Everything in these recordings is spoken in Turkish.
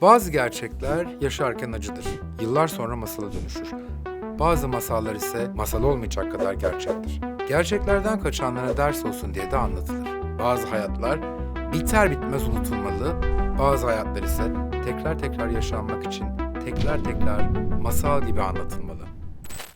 Bazı gerçekler yaşarken acıdır. Yıllar sonra masala dönüşür. Bazı masallar ise masal olmayacak kadar gerçektir. Gerçeklerden kaçanlara ders olsun diye de anlatılır. Bazı hayatlar biter bitmez unutulmalı, bazı hayatlar ise tekrar tekrar yaşanmak için tekrar tekrar masal gibi anlatılmalı.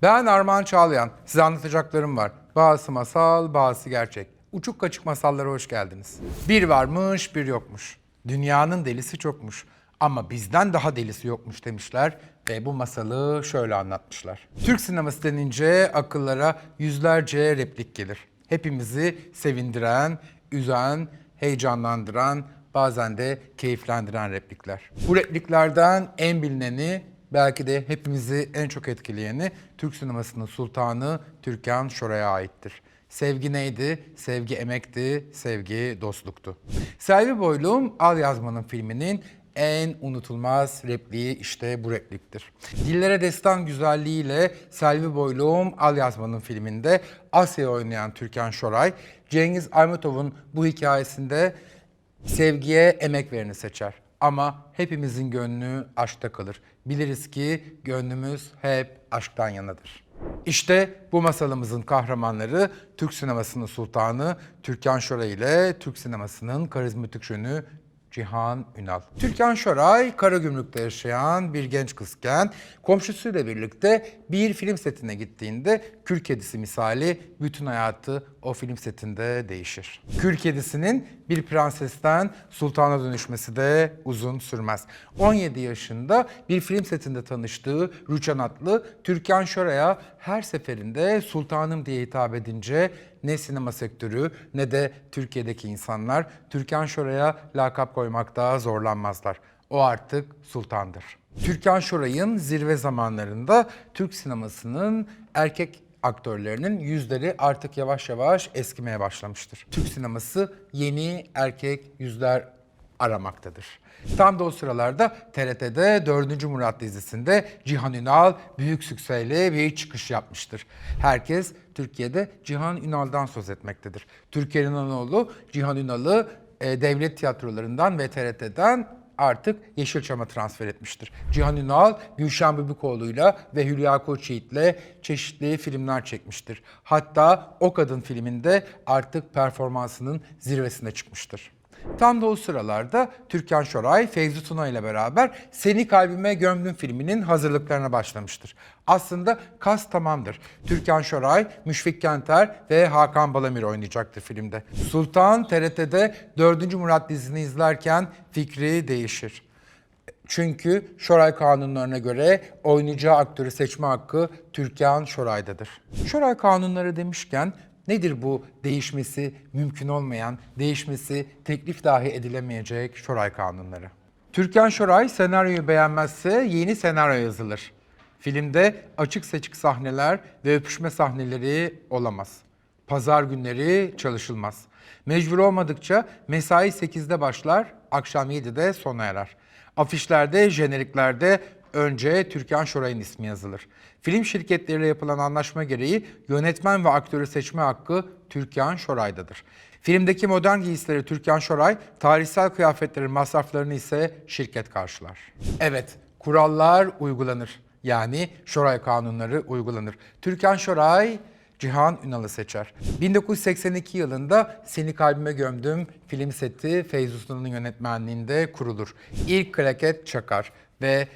Ben Armağan Çağlayan. Size anlatacaklarım var. Bazısı masal, bazısı gerçek. Uçuk kaçık masallara hoş geldiniz. Bir varmış, bir yokmuş. Dünyanın delisi çokmuş. Ama bizden daha delisi yokmuş demişler ve bu masalı şöyle anlatmışlar. Türk sineması denince akıllara yüzlerce replik gelir. Hepimizi sevindiren, üzen, heyecanlandıran, bazen de keyiflendiren replikler. Bu repliklerden en bilineni belki de hepimizi en çok etkileyeni Türk sinemasının sultanı Türkan Şoray'a aittir. Sevgi neydi? Sevgi emekti, sevgi dostluktu. Selvi Boylum Al Yazmanın filminin en unutulmaz repliği işte bu repliktir. Dillere destan güzelliğiyle Selvi Boylum Al Yazmanın filminde Asya'yı oynayan Türkan Şoray, Cengiz Aymutov'un bu hikayesinde sevgiye emek vereni seçer. Ama hepimizin gönlü aşkta kalır. Biliriz ki gönlümüz hep aşktan yanadır. İşte bu masalımızın kahramanları Türk sinemasının sultanı Türkan Şoray ile Türk sinemasının karizmatik jönü Cihan Ünal. Türkan Şoray, Karagümrük'te yaşayan bir genç kızken komşusuyla birlikte bir film setine gittiğinde Kül Kedisi misali bütün hayatı o film setinde değişir. Kül Kedisi'nin bir prensesten sultana dönüşmesi de uzun sürmez. 17 yaşında bir film setinde tanıştığı Rüçhan adlı Türkan Şoray'a her seferinde sultanım diye hitap edince ne sinema sektörü ne de Türkiye'deki insanlar Türkan Şoray'a lakap koymakta zorlanmazlar. O artık sultandır. Türkan Şoray'ın zirve zamanlarında Türk sinemasının erkek aktörlerinin yüzleri artık yavaş yavaş eskimeye başlamıştır. Türk sineması yeni erkek yüzler aramaktadır. Tam da o sıralarda TRT'de 4. Murat dizisinde Cihan Ünal büyük sükseyle bir çıkış yapmıştır. Herkes Türkiye'de Cihan Ünal'dan söz etmektedir. Türkiye'nin oğlu Cihan Ünal'ı e, devlet tiyatrolarından ve TRT'den artık Yeşilçam'a transfer etmiştir. Cihan Ünal, Gülşen Bubikoğlu'yla ve Hülya Koçyiğit'le çeşitli filmler çekmiştir. Hatta O Kadın filminde artık performansının zirvesine çıkmıştır. Tam da o sıralarda Türkan Şoray, Feyzi Tuna ile beraber Seni Kalbime Gömdüm filminin hazırlıklarına başlamıştır. Aslında kas tamamdır. Türkan Şoray, Müşfik Kenter ve Hakan Balamir oynayacaktır filmde. Sultan TRT'de 4. Murat dizisini izlerken fikri değişir. Çünkü Şoray kanunlarına göre oynayacağı aktörü seçme hakkı Türkan Şoray'dadır. Şoray kanunları demişken nedir bu değişmesi mümkün olmayan, değişmesi teklif dahi edilemeyecek Şoray kanunları? Türkan Şoray senaryoyu beğenmezse yeni senaryo yazılır. Filmde açık seçik sahneler ve öpüşme sahneleri olamaz. Pazar günleri çalışılmaz. Mecbur olmadıkça mesai 8'de başlar, akşam 7'de sona erer. Afişlerde, jeneriklerde önce Türkan Şoray'ın ismi yazılır. Film şirketleriyle yapılan anlaşma gereği yönetmen ve aktörü seçme hakkı Türkan Şoray'dadır. Filmdeki modern giysileri Türkan Şoray, tarihsel kıyafetlerin masraflarını ise şirket karşılar. Evet, kurallar uygulanır. Yani Şoray kanunları uygulanır. Türkan Şoray Cihan Ünal'ı seçer. 1982 yılında Seni Kalbime Gömdüm film seti Feyzi Usta'nın yönetmenliğinde kurulur. İlk klaket çakar ve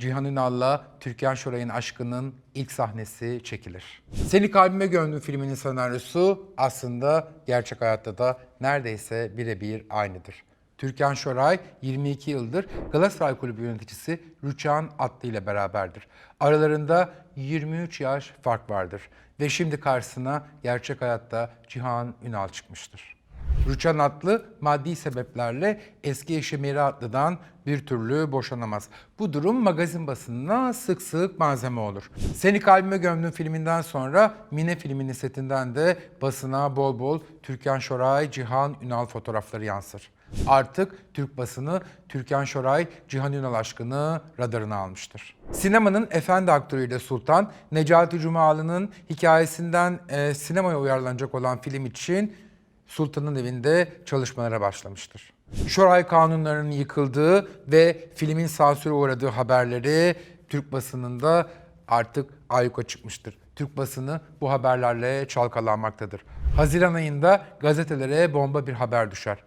Cihan Ünal'la Türkan Şoray'ın aşkının ilk sahnesi çekilir. Seni Kalbime Gömdüm filminin senaryosu aslında gerçek hayatta da neredeyse birebir aynıdır. Türkan Şoray 22 yıldır Galatasaray Kulübü yöneticisi Rüçhan Atlı ile beraberdir. Aralarında 23 yaş fark vardır ve şimdi karşısına gerçek hayatta Cihan Ünal çıkmıştır. Rüçhan Atlı maddi sebeplerle eski eşi Meri Atlı'dan bir türlü boşanamaz. Bu durum magazin basınına sık sık malzeme olur. Seni Kalbime Gömdüm filminden sonra Mine filminin setinden de basına bol bol Türkan Şoray, Cihan Ünal fotoğrafları yansır. Artık Türk basını Türkan Şoray, Cihan Ünal aşkını radarına almıştır. Sinemanın efendi aktörüyle Sultan, Necati Cumalı'nın hikayesinden e, sinemaya uyarlanacak olan film için Sultan'ın evinde çalışmalara başlamıştır. Şoray kanunlarının yıkıldığı ve filmin sansüre uğradığı haberleri Türk basınında artık ayyuka çıkmıştır. Türk basını bu haberlerle çalkalanmaktadır. Haziran ayında gazetelere bomba bir haber düşer.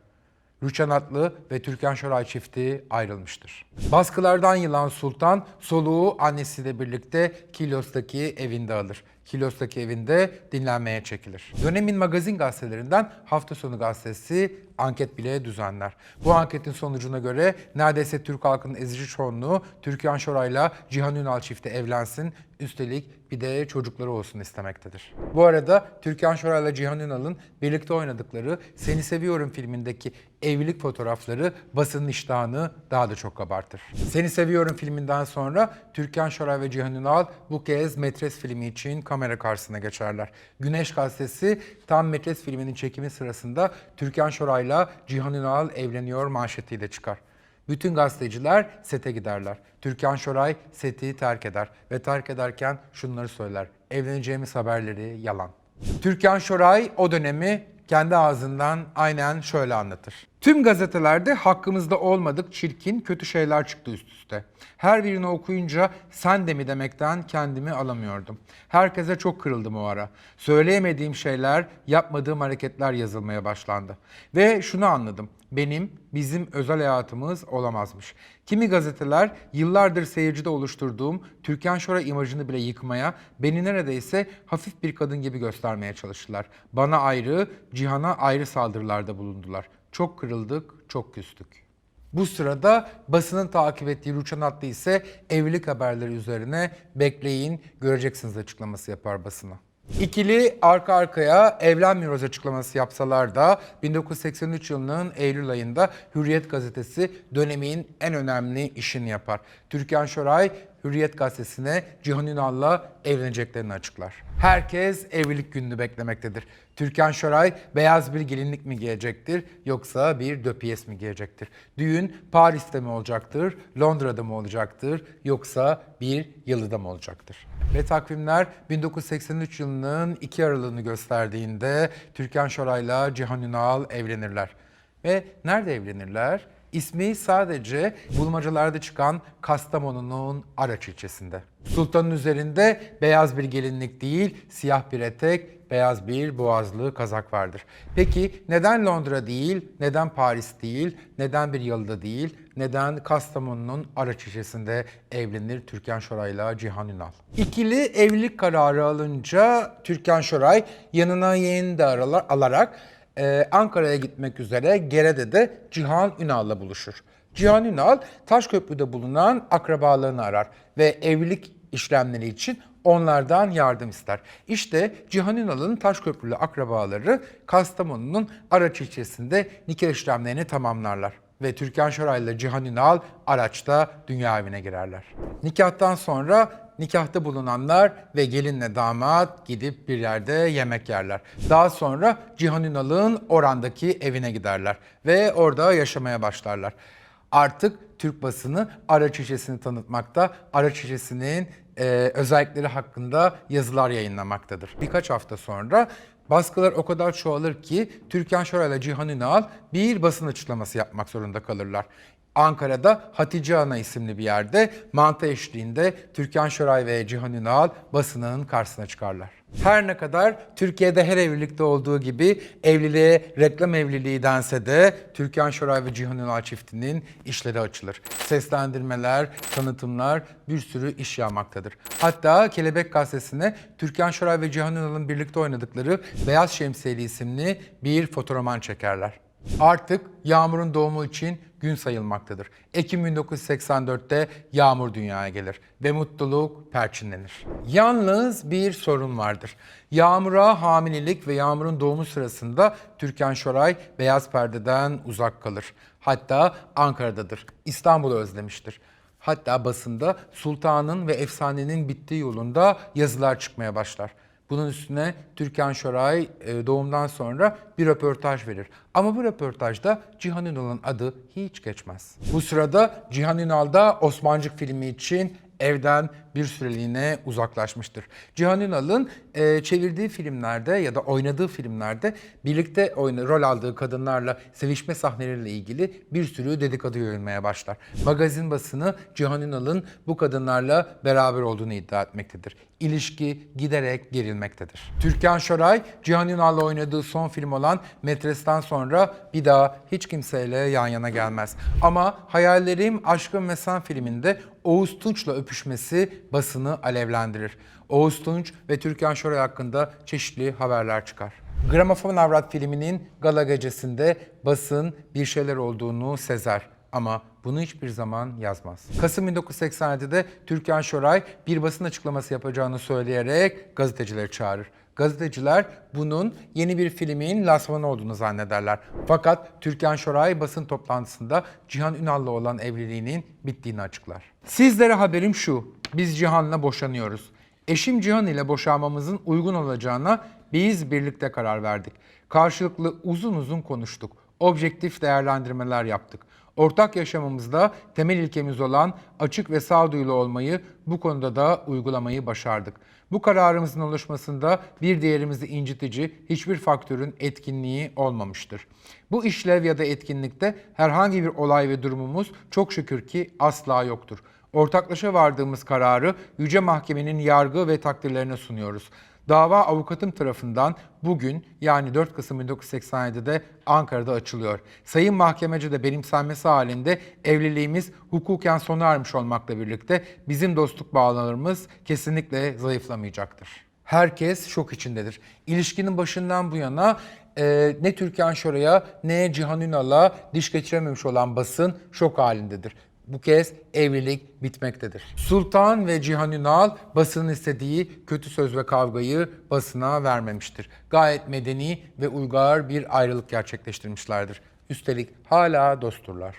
Rüçhan Atlı ve Türkan Şoray çifti ayrılmıştır. Baskılardan yılan Sultan soluğu annesiyle birlikte Kilyos'taki evinde alır. Kilyos'taki evinde dinlenmeye çekilir. Dönemin magazin gazetelerinden Hafta Sonu Gazetesi anket bile düzenler. Bu anketin sonucuna göre neredeyse Türk halkının ezici çoğunluğu Türkan Şoray'la Cihan Ünal çifti evlensin, üstelik bir de çocukları olsun istemektedir. Bu arada Türkan Şoray'la Cihan Ünal'ın birlikte oynadıkları Seni Seviyorum filmindeki evlilik fotoğrafları basının iştahını daha da çok kabartır. Seni Seviyorum filminden sonra Türkan Şoray ve Cihan Ünal bu kez Metres filmi için kamera karşısına geçerler. Güneş gazetesi tam Metres filminin çekimi sırasında Türkan Şoray'la Cihan Ünal evleniyor manşetiyle çıkar. Bütün gazeteciler sete giderler. Türkan Şoray seti terk eder ve terk ederken şunları söyler. Evleneceğimiz haberleri yalan. Türkan Şoray o dönemi kendi ağzından aynen şöyle anlatır. Tüm gazetelerde hakkımızda olmadık çirkin, kötü şeyler çıktı üst üste. Her birini okuyunca sen de mi demekten kendimi alamıyordum. Herkese çok kırıldım o ara. Söyleyemediğim şeyler, yapmadığım hareketler yazılmaya başlandı. Ve şunu anladım. Benim, bizim özel hayatımız olamazmış. Kimi gazeteler yıllardır seyircide oluşturduğum Türkan Şoray imajını bile yıkmaya, beni neredeyse hafif bir kadın gibi göstermeye çalıştılar. Bana ayrı, Cihan'a ayrı saldırılarda bulundular. Çok kırıldık, çok küstük. Bu sırada basının takip ettiği Rüçhan Atlı ise evlilik haberleri üzerine bekleyin göreceksiniz açıklaması yapar basına. İkili arka arkaya evlenmiyoruz açıklaması yapsalar da 1983 yılının Eylül ayında Hürriyet gazetesi dönemin en önemli işini yapar. Türkan Şoray Hürriyet gazetesine Cihan Ünal'la evleneceklerini açıklar. Herkes evlilik gününü beklemektedir. Türkan Şoray beyaz bir gelinlik mi giyecektir yoksa bir döpiyes mi giyecektir? Düğün Paris'te mi olacaktır, Londra'da mı olacaktır yoksa bir yalıda mı olacaktır? Ve takvimler 1983 yılının 2 Aralığını gösterdiğinde Türkan Şoray'la Cihan Ünal evlenirler. Ve nerede evlenirler? İsmi sadece bulmacalarda çıkan Kastamonu'nun Araç ilçesinde. Sultanın üzerinde beyaz bir gelinlik değil, siyah bir etek, beyaz bir boğazlı kazak vardır. Peki neden Londra değil, neden Paris değil, neden bir yalıda değil, neden Kastamonu'nun Araç ilçesinde evlenir Türkan Şoray'la Cihan Ünal? İkili evlilik kararı alınca Türkan Şoray yanına yeğeni de alarak ee, Ankara'ya gitmek üzere Gere'de de Cihan Ünal'la buluşur. Cihan Ünal Taşköprü'de bulunan akrabalarını arar ve evlilik işlemleri için onlardan yardım ister. İşte Cihan Ünal'ın Taşköprülü akrabaları Kastamonu'nun Araç ilçesinde nikah işlemlerini tamamlarlar ve Türkan Şoray ile Cihan Ünal araçta dünya evine girerler. Nikahtan sonra nikahta bulunanlar ve gelinle damat gidip bir yerde yemek yerler. Daha sonra Cihan Ünal'ın Oran'daki evine giderler ve orada yaşamaya başlarlar. Artık Türk basını araç şişesini tanıtmakta, araç şişesinin e, özellikleri hakkında yazılar yayınlamaktadır. Birkaç hafta sonra baskılar o kadar çoğalır ki Türkan Şoray ile Cihan Ünal bir basın açıklaması yapmak zorunda kalırlar. Ankara'da Hatice Ana isimli bir yerde mantı eşliğinde Türkan Şoray ve Cihan Ünal basının karşısına çıkarlar. Her ne kadar Türkiye'de her evlilikte olduğu gibi evliliğe reklam evliliği dense de Türkan Şoray ve Cihan Ünal çiftinin işleri açılır. Seslendirmeler, tanıtımlar bir sürü iş yağmaktadır. Hatta Kelebek Gazetesi'ne Türkan Şoray ve Cihan Ünal'ın birlikte oynadıkları Beyaz Şemsiyeli isimli bir fotoroman çekerler. Artık Yağmur'un doğumu için gün sayılmaktadır. Ekim 1984'te Yağmur dünyaya gelir ve mutluluk perçinlenir. Yalnız bir sorun vardır. Yağmur'a hamilelik ve Yağmur'un doğumu sırasında Türkan Şoray beyaz perdeden uzak kalır. Hatta Ankara'dadır. İstanbul'u özlemiştir. Hatta basında sultanın ve efsanenin bittiği yolunda yazılar çıkmaya başlar. Bunun üstüne Türkan Şoray e, doğumdan sonra bir röportaj verir. Ama bu röportajda Cihan Ünal'ın adı hiç geçmez. Bu sırada Cihan Ünal da Osmancık filmi için evden bir süreliğine uzaklaşmıştır. Cihan Ünal'ın e, çevirdiği filmlerde ya da oynadığı filmlerde birlikte oyna, rol aldığı kadınlarla sevişme sahneleriyle ilgili bir sürü dedikodu yayılmaya başlar. Magazin basını Cihan Ünal'ın bu kadınlarla beraber olduğunu iddia etmektedir. İlişki giderek gerilmektedir. Türkan Şoray, Cihan Ünal'la oynadığı son film olan Metres'ten sonra bir daha hiç kimseyle yan yana gelmez. Ama Hayallerim, Aşkım ve Sen filminde Oğuz Tunç'la öpüşmesi basını alevlendirir. Oğuz Tunç ve Türkan Şoray hakkında çeşitli haberler çıkar. Gramofon Avrat filminin gala gecesinde basın bir şeyler olduğunu sezer ama bunu hiçbir zaman yazmaz. Kasım 1987'de Türkan Şoray bir basın açıklaması yapacağını söyleyerek gazetecileri çağırır. Gazeteciler bunun yeni bir filmin lansmanı olduğunu zannederler. Fakat Türkan Şoray basın toplantısında Cihan Ünal'la olan evliliğinin bittiğini açıklar. Sizlere haberim şu, biz Cihan'la boşanıyoruz. Eşim Cihan ile boşanmamızın uygun olacağına biz birlikte karar verdik. Karşılıklı uzun uzun konuştuk. Objektif değerlendirmeler yaptık. Ortak yaşamımızda temel ilkemiz olan açık ve sağduyulu olmayı bu konuda da uygulamayı başardık. Bu kararımızın oluşmasında bir diğerimizi incitici hiçbir faktörün etkinliği olmamıştır. Bu işlev ya da etkinlikte herhangi bir olay ve durumumuz çok şükür ki asla yoktur. Ortaklaşa vardığımız kararı Yüce Mahkemenin yargı ve takdirlerine sunuyoruz. Dava avukatım tarafından bugün yani 4 Kasım 1987'de Ankara'da açılıyor. Sayın Mahkemece de benimsenmesi halinde evliliğimiz hukuken sona ermiş olmakla birlikte bizim dostluk bağlarımız kesinlikle zayıflamayacaktır. Herkes şok içindedir. İlişkinin başından bu yana e, ne Türkan Şoray'a ne Cihan Ünal'a diş geçirememiş olan basın şok halindedir. Bu kez evlilik bitmektedir. Sultan ve Cihan Ünal basının istediği kötü söz ve kavgayı basına vermemiştir. Gayet medeni ve uygar bir ayrılık gerçekleştirmişlerdir. Üstelik hala dostturlar.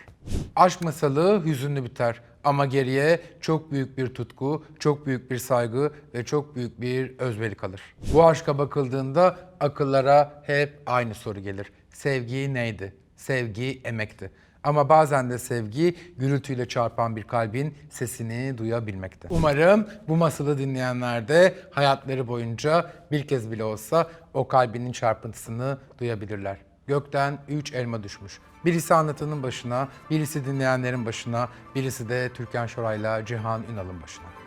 Aşk masalı hüzünlü biter ama geriye çok büyük bir tutku, çok büyük bir saygı ve çok büyük bir özveri kalır. Bu aşka bakıldığında akıllara hep aynı soru gelir. Sevgi neydi? Sevgi emekti. Ama bazen de sevgi gürültüyle çarpan bir kalbin sesini duyabilmekte. Umarım bu masalı dinleyenler de hayatları boyunca bir kez bile olsa o kalbinin çarpıntısını duyabilirler. Gökten üç elma düşmüş. Birisi anlatanın başına, birisi dinleyenlerin başına, birisi de Türkan Şoray'la Cihan Ünal'ın başına.